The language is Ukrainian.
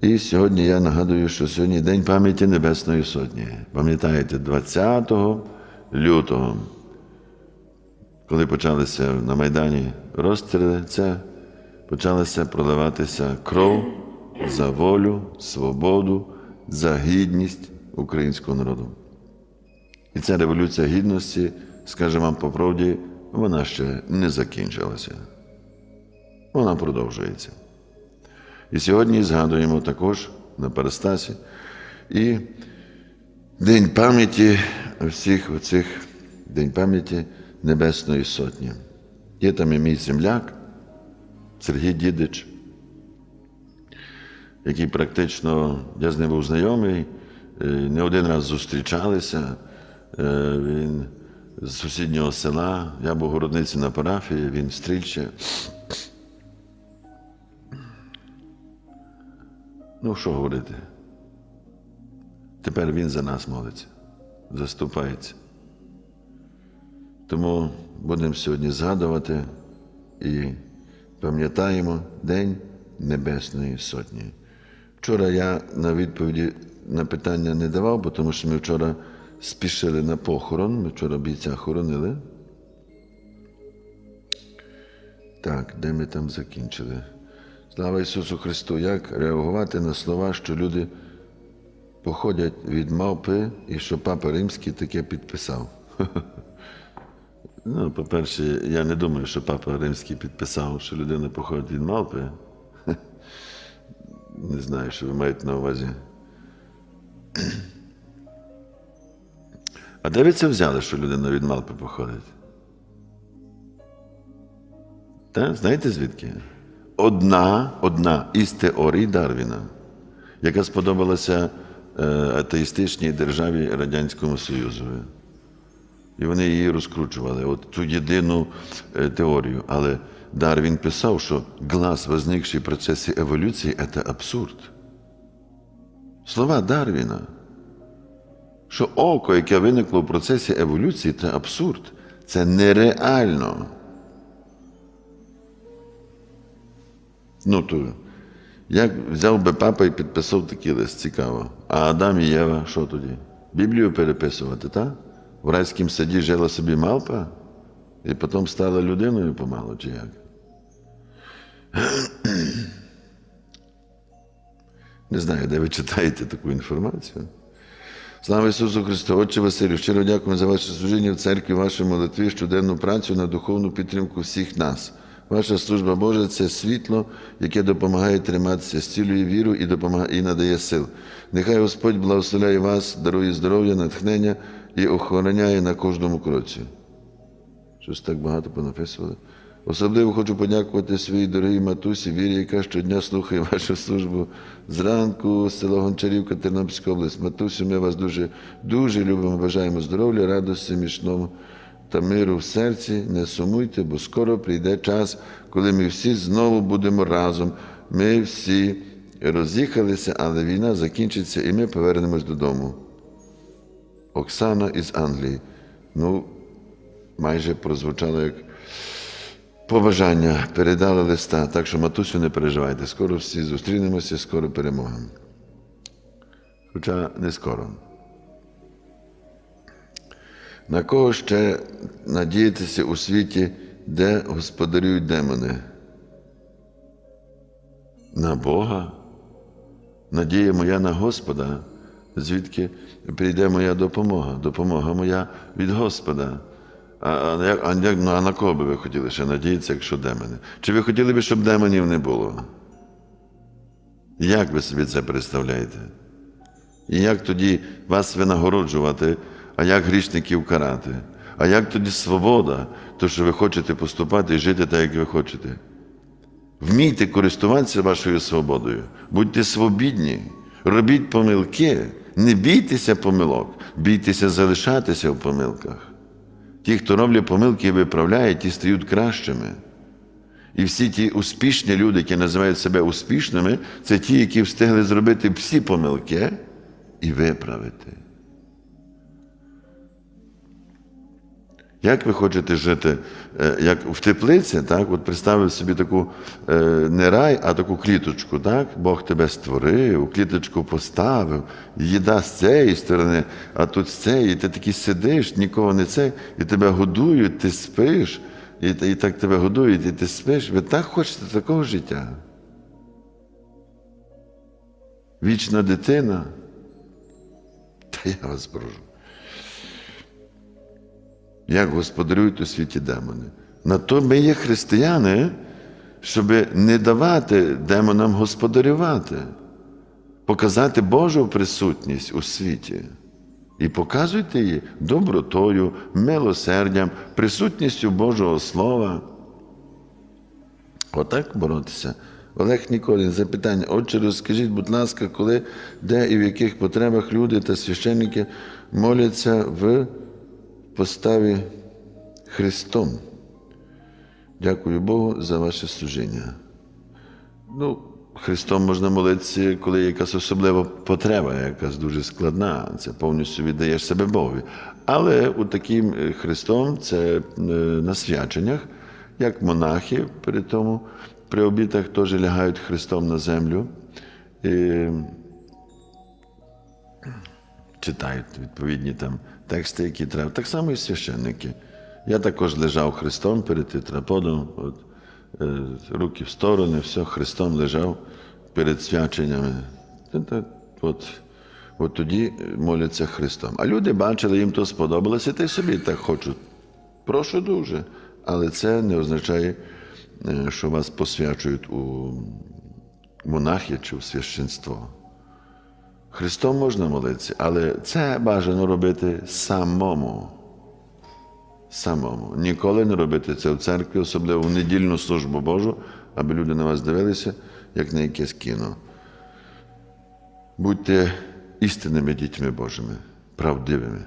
І сьогодні я нагадую, що сьогодні День пам'яті Небесної Сотні. Пам'ятаєте, 20 лютого, коли почалися на Майдані розстріли, це почалася проливатися кров за волю, свободу, за гідність українського народу. І ця революція гідності, скажемо вам по правді, вона ще не закінчилася. Вона продовжується. І сьогодні згадуємо також на Парастасі і День пам'яті всіх оцих День пам'яті Небесної Сотні. Є там і мій земляк Сергій Дідич, який практично, я з ним був знайомий, е, не один раз зустрічалися. Е, Він з сусіднього села, я був городниці на парафії, він стрільче. Ну, що говорити? Тепер він за нас молиться, заступається. Тому будемо сьогодні згадувати і пам'ятаємо День Небесної Сотні. Вчора я на відповіді на питання не давав, бо тому що ми вчора спішили на похорон, ми вчора бійця хоронили. Так, де ми там закінчили? Слава Ісусу Христу! Як реагувати на слова, що люди походять від мавпи і що Папа Римський таке підписав? Ну, по-перше, я не думаю, що Папа Римський підписав, що людина походить від мавпи. Не знаю, що ви маєте на увазі. А де ви це взяли, що людина від мавпи походить? Та? Знаєте звідки? Одна, одна із теорій Дарвіна, яка сподобалася е, атеїстичній державі Радянському Союзу. І вони її розкручували, от ту єдину е, теорію. Але Дарвін писав, що глас, возникший в процесі еволюції, це абсурд. Слова Дарвіна, що око, яке виникло в процесі еволюції, це абсурд. Це нереально. Ну, то як взяв би папа і підписав такий лист, цікаво. А Адам і Єва, що тоді? Біблію переписувати, так? В райському саді жила собі мавпа, і потім стала людиною помалу, чи як? Не знаю, де ви читаєте таку інформацію. Слава Ісусу Христу! Отче Василю, щиро дякуємо за ваше служіння в церкві, вашій молитві, щоденну працю на духовну підтримку всіх нас. Ваша служба Божа це світло, яке допомагає триматися, зцілює віру і допомагає і надає сил. Нехай Господь благословляє вас, дарує здоров'я, натхнення і охороняє на кожному кроці. Щось так багато понаписували. Особливо хочу подякувати своїй дорогій матусі Вірі, яка щодня слухає вашу службу зранку, село Гончарівка, Тернопільська область. Матусю, ми вас дуже, дуже любимо, бажаємо здоров'я, радості, міцного та миру в серці. Не сумуйте, бо скоро прийде час, коли ми всі знову будемо разом. Ми всі роз'їхалися, але війна закінчиться і ми повернемось додому. Оксана із Англії. Ну, майже прозвучало як побажання, передали листа. Так що, матусю, не переживайте, скоро всі зустрінемося, скоро перемога. Хоча не скоро. На кого ще надіятися у світі, де господарюють демони? На Бога? Надія моя на Господа, звідки прийде моя допомога, допомога моя від Господа. А, а, а, ну, а на кого би ви хотіли ще надіятися, якщо демони? Чи ви хотіли б, щоб демонів не було? Як ви собі це представляєте? І як тоді вас винагороджувати, а як грішників карати? А як тоді свобода, то що ви хочете поступати і жити так, як ви хочете? Вмійте користуватися вашою свободою, будьте свобідні, робіть помилки, не бійтеся помилок, бійтеся залишатися в помилках. Ті, хто роблять помилки і виправляють, ті стають кращими. І всі ті успішні люди, які називають себе успішними, це ті, які встигли зробити всі помилки і виправити. Як ви хочете жити, е, як в теплиці, так? От представив собі таку е, не рай, а таку кліточку, так? Бог тебе створив, кліточку поставив, їда з цієї сторони, а тут з цієї, ти такий сидиш, нікого не це, і тебе годують, ти спиш, і, і так тебе годують, і ти спиш. Ви так хочете такого життя? Вічна дитина. Та я вас прошу. Як господарюють у світі демони. На то ми є християни, щоб не давати демонам господарювати, показати Божу присутність у світі. І показуйте її добротою, милосердям, присутністю Божого Слова. Отак боротися. Олег Ніколін, запитання. Отже, розкажіть, будь ласка, коли, де і в яких потребах люди та священники моляться в поставі Христом. Дякую Богу за ваше служіння. Ну, Христом можна молитися, коли є якась особлива потреба, якась дуже складна. Це повністю віддаєш себе Богові. Але у таким е, Христом це е, на свяченнях, як монахи при тому, при обітах теж лягають Христом на землю. І читають відповідні там тексти, які треба. Так само і священники. Я також лежав Христом перед тетраподом, от, е, руки в сторони, все, Христом лежав перед свяченнями. От, от тоді моляться Христом. А люди бачили, їм то сподобалося, та й собі так хочуть. Прошу дуже. Але це не означає, е, що вас посвячують у монахи чи у священство. Христом можна молитися, але це бажано робити самому. Самому. Ніколи не робити це в церкві, особливо в недільну службу Божу, аби люди на вас дивилися, як на якесь кіно. Будьте істинними дітьми Божими, правдивими.